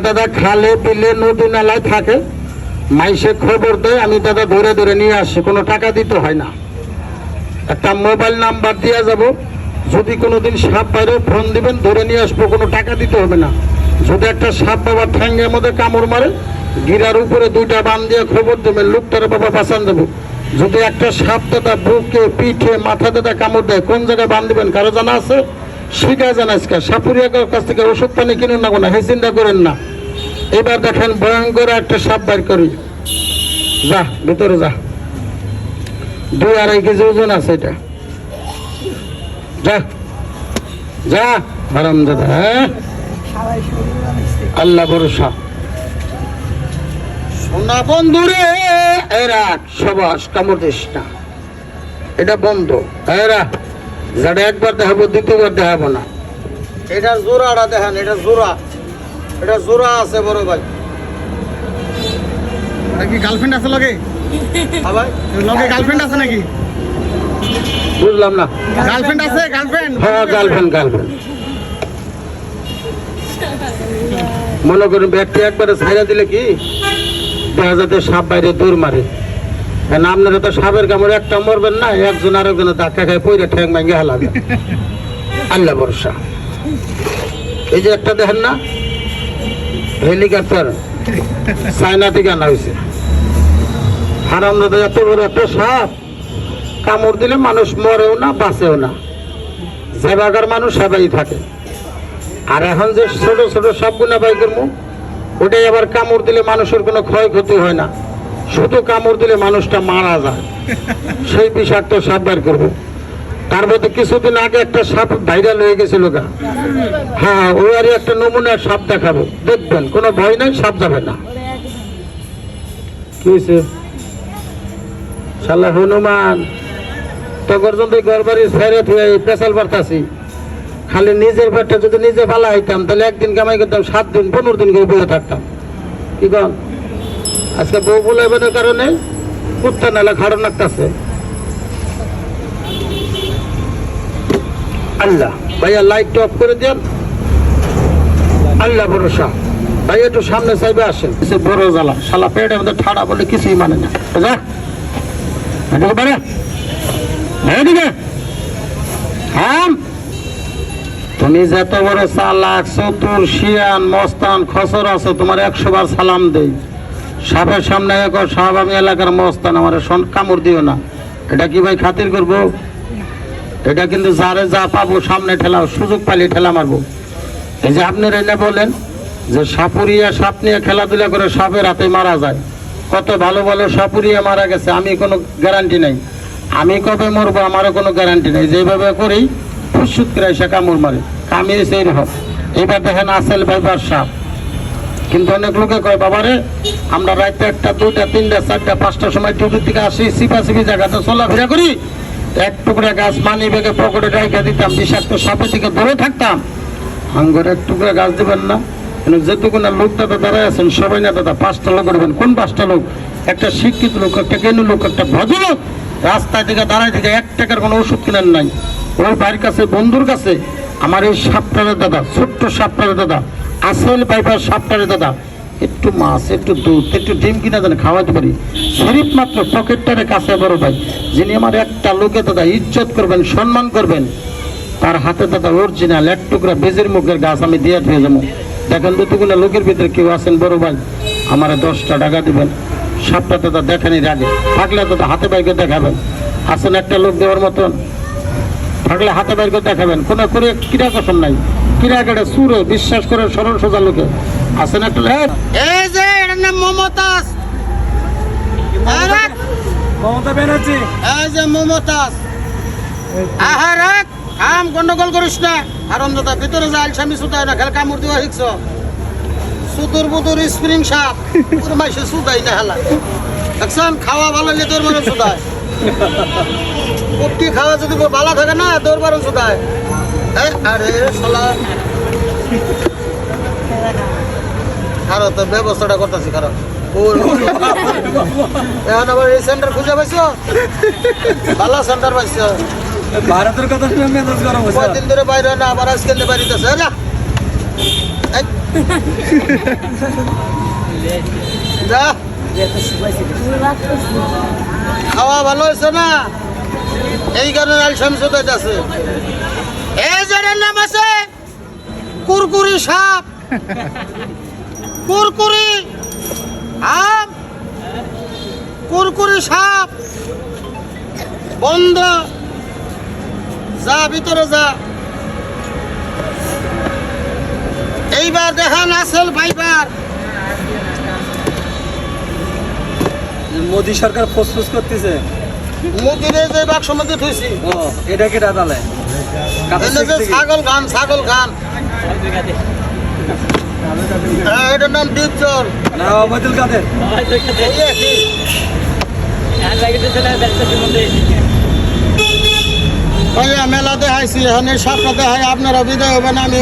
দাদা, খালে বিলে নদী নালায় থাকে। মাইসে খবর দেয়, আমি দাদা ধরে ধরে নিয়ে আসি, কোনো টাকা দিতে হয় না। একটা মোবাইল নাম্বার দিয়ে যাব। যদি কোনোদিন সাপ বাইরে ফোন দিবেন, ধরে নিয়ে আসব, কোনো টাকা দিতে হবে না। যদি একটা সাপ বাবা ঠ্যাঙ্গের মধ্যে কামড় মারে, গিরার উপরে দুইটা বান দিয়ে খবর দেবেন লোকটারে বাবা বাঁচান দেবো। যদি একটা সাপ দাদা বুকে, পিঠে, মাথা দাদা কামড় দেয়, কোন জায়গায় বান দিবেন, কারও জানা আছে? শিখায় জানা আজকে সাপুরিয়া কাছ থেকে ওষুধ পানি কিনুন না কোনো হে চিন্তা করেন না। এবার দেখেন ভয়ঙ্কর একটা সাপ বাইর করি। যা, ভিতরে যা। দুই আড়াই কেজি ওজন আছে এটা। যা যা, হারাম দাদা হ্যাঁ? আল্লাহ ভরসা। সোনা বন্ধুরে এরা সবাস, কামড় এটা বন্ধ এরা যেটা একবার দেখাবো দ্বিতীয়বার দেখাবো না। এটা জোড়াটা দেখেন এটা জোড়া। এটা জোড়া আছে বড় ভাই। কি গার্লফ্রেন্ড আছে লগে? হ্যাঁ ভাই। লগে গার্লফ্রেন্ড আছে নাকি? বুঝলাম না। গার্লফ্রেন্ড আছে গার্লফ্রেন্ড হ্যাঁ গার্লফ্রেন্ড গার্লফ্রেন্ড মনে করুন ব্যক্তি একবারে ছাইরা দিলে কি? দেখা যাতে সাপ বাইরে দৌড় মারে। আপনারা তো সাপের কামড়ে একটা মরবেন না, একজন আরেকজনের ধাক্কা খায় পইরে ভাঙ্গে হালাবে আল্লাহ ভরসা। এই যে একটা দেখেন না, হেলিকপ্টার থেকে আনা হয়েছে। এত বড় একটা সাপ। কামড় দিলে মানুষ মরেও না, বাঁচেও না। যে বাগার মানুষ সেবাই থাকে। আর এখন যে ছোট ছোট সবগুলো বাই করব, ওটাই আবার কামড় দিলে মানুষের কোনো ক্ষয়ক্ষতি হয় না। শুধু কামড় দিলে মানুষটা মারা যায়। সেই বিষাক্ত সাপ বার করব। তার মধ্যে কিছুদিন আগে একটা সাপ ভাইরাল হয়ে গেছিল গা। হ্যাঁ ওই আর একটা নমুনার সাপ দেখাবো। দেখবেন, কোনো ভয় নাই, সাপ যাবে না। কি হয়েছে? শালা হনুমান তো পর্যন্ত ঘর বাড়ি ছেড়ে থুয়ে পেশাল বার্তাছি খালি নিজের পেটটা যদি নিজে ভালো হইতাম তাহলে একদিন কামাই করতাম, সাত দিন, পনেরো দিন করে বসে থাকতাম। কি কন? আজকে বউ বলাইবেনের কারণে কুত্তা নালা খাড়ো লাগতেছে আল্লাহ, ভাইয়া লাইট অফ করে দেন। আল্লাহ ভরসা। ভাই একটু সামনে আসেন। সে বড় জ্বালা, শালা ঠাড়া বলে কিছুই মানে না। বুঝা এদিকে হ্যাঁ তুমি যত বড় চালাক, চতুর, শিয়ান, মস্তান, খসর আছো, তোমার একশো বার সালাম দেই। সাপের সামনে এক সাপ, আমি এলাকার মস্তান, আমার কামড় দিও না। এটা কি ভাই খাতির করব? এটা কিন্তু যারে যা পাবো, সামনে ঠেলাও, সুযোগ পাইলে ঠেলা মারবো। এই যে আপনি এনে বলেন যে সাপুরিয়া সাপ নিয়ে খেলাধুলা করে সাপের হাতে মারা যায়। কত ভালো ভালো সাপুরিয়া মারা গেছে, আমি কোনো গ্যারান্টি নাই। আমি কবে মরবো, আমারও কোনো গ্যারান্টি নেই। যেভাবে করি ফুসুত করে এসে কামড় মারে। কামিয়েছে এরকম এবার দেখেন আসেল ভাইবার সাপ। কিন্তু অনেক লোকে কয়, বাবারে, আমরা রাতে একটা, দুইটা, তিনটা, চারটা, পাঁচটার সময় ডিউটির থেকে আসি সিপা সিপি জায়গাতে চলাফেরা করি। এক টুকরা গাছ মানি বেগে পকেটে রেখে দিতাম, বিষাক্ত সাপের দিকে ধরে থাকতাম। আঙ্গুর এক টুকরা গাছ দেবেন না। কিন্তু যেটুকু না লোক দাদা দাঁড়ায় আছেন, সবাই না দাদা পাঁচটা লোক করবেন কোন পাঁচটা লোক? একটা শিক্ষিত লোক, একটা জ্ঞানী লোক, একটা ভদ্রলোক। রাস্তায় থেকে দাঁড়ায় থেকে এক টাকার কোনো ওষুধ কেনার নাই। ওই ভাইয়ের কাছে, বন্ধুর কাছে, আমার এই সাপটারে দাদা, ছোট্ট সাপটারে দাদা আসল পাইপার সাপটারে দাদা, একটু মাছ, একটু দুধ, একটু ডিম কিনা দেন খাওয়াতে পারি। শরীফ মাত্র পকেটটারে কাছে বড় ভাই, যিনি আমার একটা লোকে দাদা ইজ্জত করবেন, সম্মান করবেন। তার হাতে দাদা অরিজিনাল এক টুকরা বেজের মুখের গাছ আমি দিয়ে দিয়ে যাব। দেখেন দুটোগুলো লোকের ভিতরে কেউ আছেন বড় ভাই, আমার দশটা টাকা দিবেন। সাপটা দাদা দেখেনি আগে থাকলে দাদা হাতে বাইকে দেখাবেন। আছেন একটা লোক দেওয়ার মতন থাকলে হাতে বাইকে দেখাবেন। কোনো করে কিরা কসম নাই। কিরা কেটে সুরে বিশ্বাস করে সরল সোজা লোকে। আছেন একটা এই যে এটার নাম মমতাজ। মমতা ব্যানার্জি। এই যে মমতাজ। আহা কাম গন্ডগোল করিস না। কারণ দাদা ভিতরে যে আলসামি সুতায় না খেলে কামড় দিবা শিখছ সুতুর বুতুর স্প্রিং সাপ। তোর মাইসে সুদাই না হেলা। দেখছেন? খাওয়া ভালো হলে তোর মানে সুদায় কুট্টি খাওয়া যদি ভালো থাকে না তোর বারো এই, আরে শালা। খারো তো ব্যবস্থাটা করতেছি খারো। ওর এখন আবার এই সেন্টার খুঁজে পাইছো? ভালো সেন্টার পাইছো? ভারতের কথা শুনে মেজাজ গরম হয়েছে। কদিন ধরে বাইরে না আবার আজকে বাড়িতেছে না এই। যা। খাওয়া ভালো হয়েছে না? এই কারণে আল শামসুদ আছে। এই জনের নাম আছে, কুরকুরি সাপ। কুরকুরি আম কুরকুরি সাপ। বন্ধ। যা, ভিতরে যা। এইবার দেখান আসেল ভাইবার মোদি সরকার ফুসফুস করতেছে। মুদিরে যে মধ্যে থুইছি ও এটা কেটা তাহলে ছাগল খান ছাগল খান। হ্যাঁ, এটার নাম না অবৈদুল কাদের? ভাইয়া মেলা দেখাইছি এখানে সাপটা দেখাই আপনারা বিদায় হবেন আমি